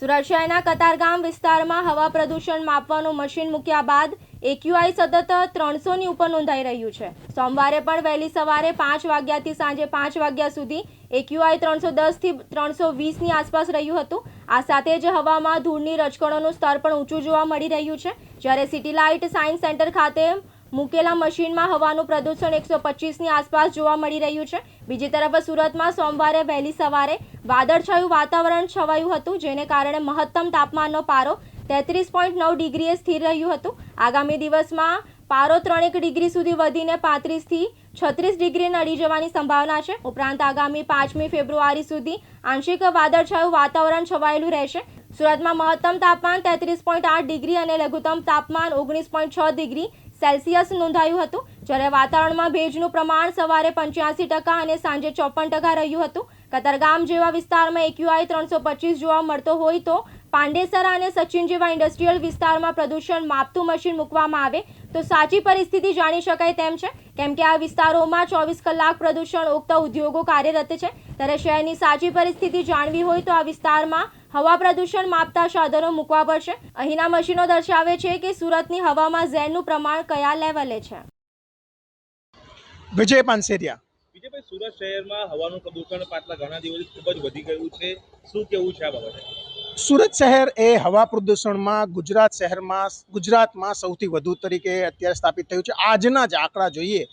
સુરત શહેરના કતારગામ વિસ્તારમાં હવા પ્રદૂષણ માપવાનું મશીન મૂક્યા બાદ એક્યુઆઈ સતત ત્રણસોની ઉપર નોંધાઈ રહ્યું છે. સોમવારે પણ વહેલી સવારે પાંચ વાગ્યાથી સાંજે પાંચ વાગ્યા સુધી એક્યુઆઈ ત્રણસો દસથી ત્રણસો વીસની આસપાસ રહ્યું હતું. આ સાથે જ હવામાં ધૂળની રજકણોનું સ્તર પણ ઊંચું જોવા મળી રહ્યું છે. જ્યારે સિટી લાઇટ સાયન્સ સેન્ટર ખાતે મૂકેલા મશીનમાં હવાનું પ્રદૂષણ એકસો પચીસની આસપાસ જોવા મળી રહ્યું છે. બીજી તરફ સુરતમાં સોમવારે વહેલી સવારે વાદળછાયું વાતાવરણ છવાયું હતું, જેને કારણે મહત્તમ તાપમાનનો પારો તેત્રીસ પોઈન્ટ નવ ડિગ્રીએ સ્થિર રહ્યું હતું. આગામી દિવસમાં પારો ત્રણેક ડિગ્રી સુધી વધીને પાંત્રીસથી છત્રીસ ડિગ્રી નડી જવાની સંભાવના છે. ઉપરાંત આગામી પાંચમી ફેબ્રુઆરી સુધી આંશિક વાદળછાયું વાતાવરણ છવાયેલું રહેશે. સુરતમાં મહત્તમ તાપમાન તેત્રીસ પોઈન્ટ આઠ ડિગ્રી અને લઘુત્તમ તાપમાન ઓગણીસ પોઈન્ટ છ ડિગ્રી સેલ્સિયસ નોંધાયું હતું. જ્યારે વાતાવરણમાં ભેજનું પ્રમાણ સવારે પંચ્યાસી ટકા અને સાંજે ચોપન ટકા રહ્યું હતું. કતારગામ જેવા વિસ્તારમાં એક્યુઆઈ ત્રણસો પચીસ જોવા મળતો હોય તો પાંડેસરા અને સચિન જેવા ઇન્ડસ્ટ્રીયલ વિસ્તારમાં પ્રદૂષણ માપતું મશીન મૂકવામાં આવે તો સાચી પરિસ્થિતિ જાણી શકાય તેમ છે. કેમ કે આ વિસ્તારોમાં ચોવીસ કલાક પ્રદૂષણ ઉગતા ઉદ્યોગો કાર્યરત છે. ત્યારે શહેરની સાચી પરિસ્થિતિ જાણવી હોય તો આ વિસ્તારમાં હવા પ્રદૂષણ માપતા સાધનો મૂકવા પડશે. અહીંના મશીનો દર્શાવે છે કે સુરતની હવામાં ઝેરનું પ્રમાણ કયા લેવલે છે? વિજય પાનસેરિયા. વિજયભાઈ સુરત શહેરમાં હવાનું પ્રદૂષણ પાછલા ઘણા દિવસથી ખૂબ જ વધી ગયું છે. શું કેવું છે આ બાબતે? સુરત શહેર એ હવા પ્રદૂષણમાં ગુજરાત શહેરમાં ગુજરાતમાં સૌથી વધુ તરીકે અત્યારે સ્થાપિત થયું છે. આજના જ આંકડા જોઈએ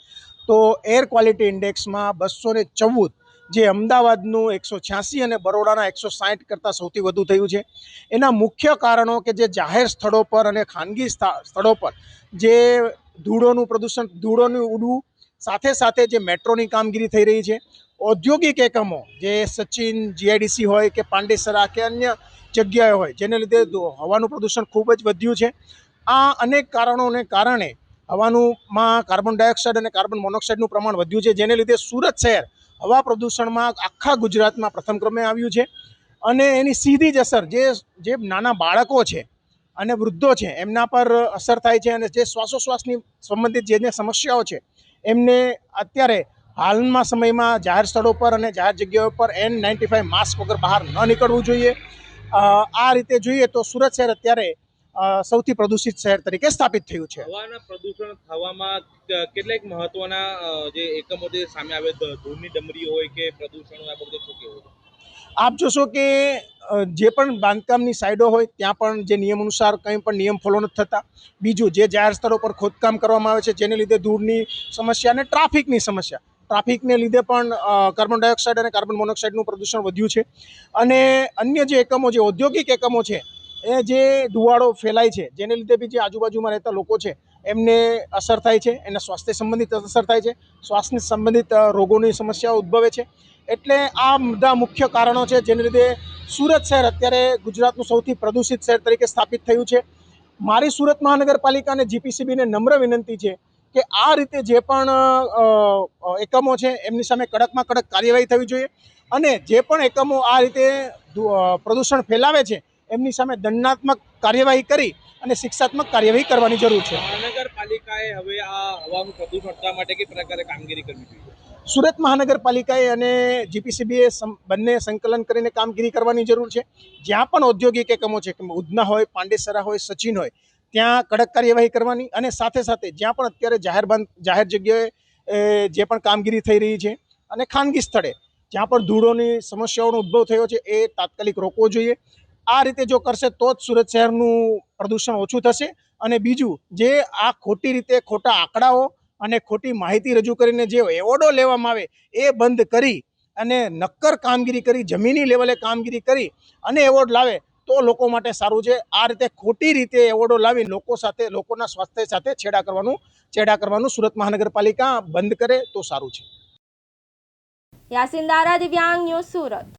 તો એર ક્વોલિટી ઇન્ડેક્સમાં બસો ને ચૌદ જે અમદાવાદનું એકસો છ્યાસી અને બરોડાના એકસો સાઠ કરતાં સૌથી વધુ થયું છે. એના મુખ્ય કારણો કે જે જાહેર સ્થળો પર અને ખાનગી સ્થા- સ્થળો પર જે ધૂળોનું પ્રદૂષણ, ધૂળોનું ઉડવું, સાથે સાથે જે મેટ્રોની કામગીરી થઈ રહી છે. ઔદ્યોગિક એકમો જે સચિન, જીઆઈડીસી હોય કે પાંડેસરા કે અન્ય જગ્યાએ હોય, જેને લીધે હવાનું પ્રદૂષણ ખૂબ જ વધ્યું છે. આ અનેક કારણોને કારણે હવાનુંમાં કાર્બન ડાયોક્સાઇડ અને કાર્બન મોનોક્સાઇડનું પ્રમાણ વધ્યું છે, જેને લીધે સુરત શહેર હવા પ્રદૂષણમાં આખા ગુજરાતમાં પ્રથમ ક્રમે આવ્યું છે. અને એની સીધી જ અસર જે જે નાના બાળકો છે અને વૃદ્ધો છે, એમના પર અસર થાય છે અને જે શ્વાસોશ્વાસની સંબંધિત જે સમસ્યાઓ છે, એમને અત્યારે હાલના સમયમાં જાહેર સ્થળો પર અને જાહેર જગ્યાઓ પર એન નાઇન્ટી ફાઇવ માસ્ક વગર બહાર ન નીકળવું જોઈએ. આ રીતે જોઈએ તો સુરત શહેર અત્યારે સૌથી પ્રદૂષિત શહેર તરીકે સ્થાપિત થયું છે. હવાના પ્રદૂષણ થવામાં કેટલાક મહત્વના જે એકમો જે સામે આવે ધૂળની ડમરી હોય કે પ્રદૂષણ હોય આ બધું શું કેવું આપ જોશો કે જે પણ બાંધકામની સાઈડો હોય ત્યાં પણ જે નિયમ અનુસાર કંઈ પણ નિયમ ફોલો નથી થતા. બીજું જે જાહેર સ્તરો પર ખોદકામ કરવામાં આવે છે જેને લીધે ધૂળની સમસ્યા અને ટ્રાફિકની સમસ્યા. ટ્રાફિકને લીધે પણ કાર્બન ડાયોક્સાઇડ અને કાર્બન મોનોક્સાઇડનું પ્રદૂષણ વધ્યું છે. અને અન્ય જે એકમો જે ઔદ્યોગિક એકમો છે એ જે ધુવાળો ફેલાય છે, જેને લીધે બી જે આજુબાજુમાં રહેતા લોકો છે, એમને અસર થાય છે, એના સ્વાસ્થ્ય સંબંધિત અસર થાય છે શ્વાસની સંબંધિત રોગોની સમસ્યાઓ ઉદ્ભવે છે. એટલે આ બધા મુખ્ય કારણો છે, જેને લીધે સુરત શહેર અત્યારે ગુજરાતનું સૌથી પ્રદૂષિત શહેર તરીકે સ્થાપિત થયું છે. મારી સુરત મહાનગરપાલિકા અને જીપીસીબીને નમ્ર વિનંતી છે કે આ રીતે જે પણ એકમો છે, એમની સામે કડકમાં કડક કાર્યવાહી થવી જોઈએ અને જે પણ એકમો આ રીતે પ્રદૂષણ ફેલાવે છે એમની સામે દંડાત્મક કાર્યવાહી કરી અને શિક્ષાત્મક કાર્યવાહી કરવાની જરૂર છે. મહાનગરપાલિકાએ હવે આ હવાનું પ્રદૂષણ અટકાવવા માટે કઈ પ્રકારે કામગીરી કરવી જોઈએ? સુરત મહાનગરપાલિકાએ અને જીપીસીબીએ બંને સંકલન કરીને કામગીરી કરવાની જરૂર છે. જ્યાં પણ ઔદ્યોગિક એકમો છે કે ઉધના હોય પાંડેસરા હોય સચિન હોય ત્યાં કડક કાર્યવાહી કરવાની અને સાથે સાથે જ્યાં પણ અત્યારે જાહેર બંધ જાહેર જગ્યાએ જે પણ કામગીરી થઈ રહી છે અને ખાનગી સ્થળે જ્યાં પણ ધૂળોની સમસ્યાઓનો ઉદ્ભવ થયો છે એ તાત્કાલિક રોકવો જોઈએ. આ રીતે જો કરશે તો જ સુરત શહેરનું પ્રદૂષણ ઓછું થશે. અને બીજું, જે આ ખોટી રીતે ખોટા આંકડાઓ અને ખોટી માહિતી રજૂ કરીને જે એવોર્ડો લેવામાં આવે, એ બંધ કરી અને નક્કર કામગીરી કરી, જમીની લેવલે કામગીરી કરી અને એવોર્ડ લાવે, તો લોકો માટે સારું છે. આ રીતે ખોટી રીતે એવોર્ડો લાવી લોકો સાથે, લોકોના સ્વાસ્થ્ય સાથે છેડા કરવાનું છેડા કરવાનું સુરત મહાનગરપાલિકા બંધ કરે તો સારું છે. યાસિન દારા દિવ્યાંગ ન્યૂઝ સુરત.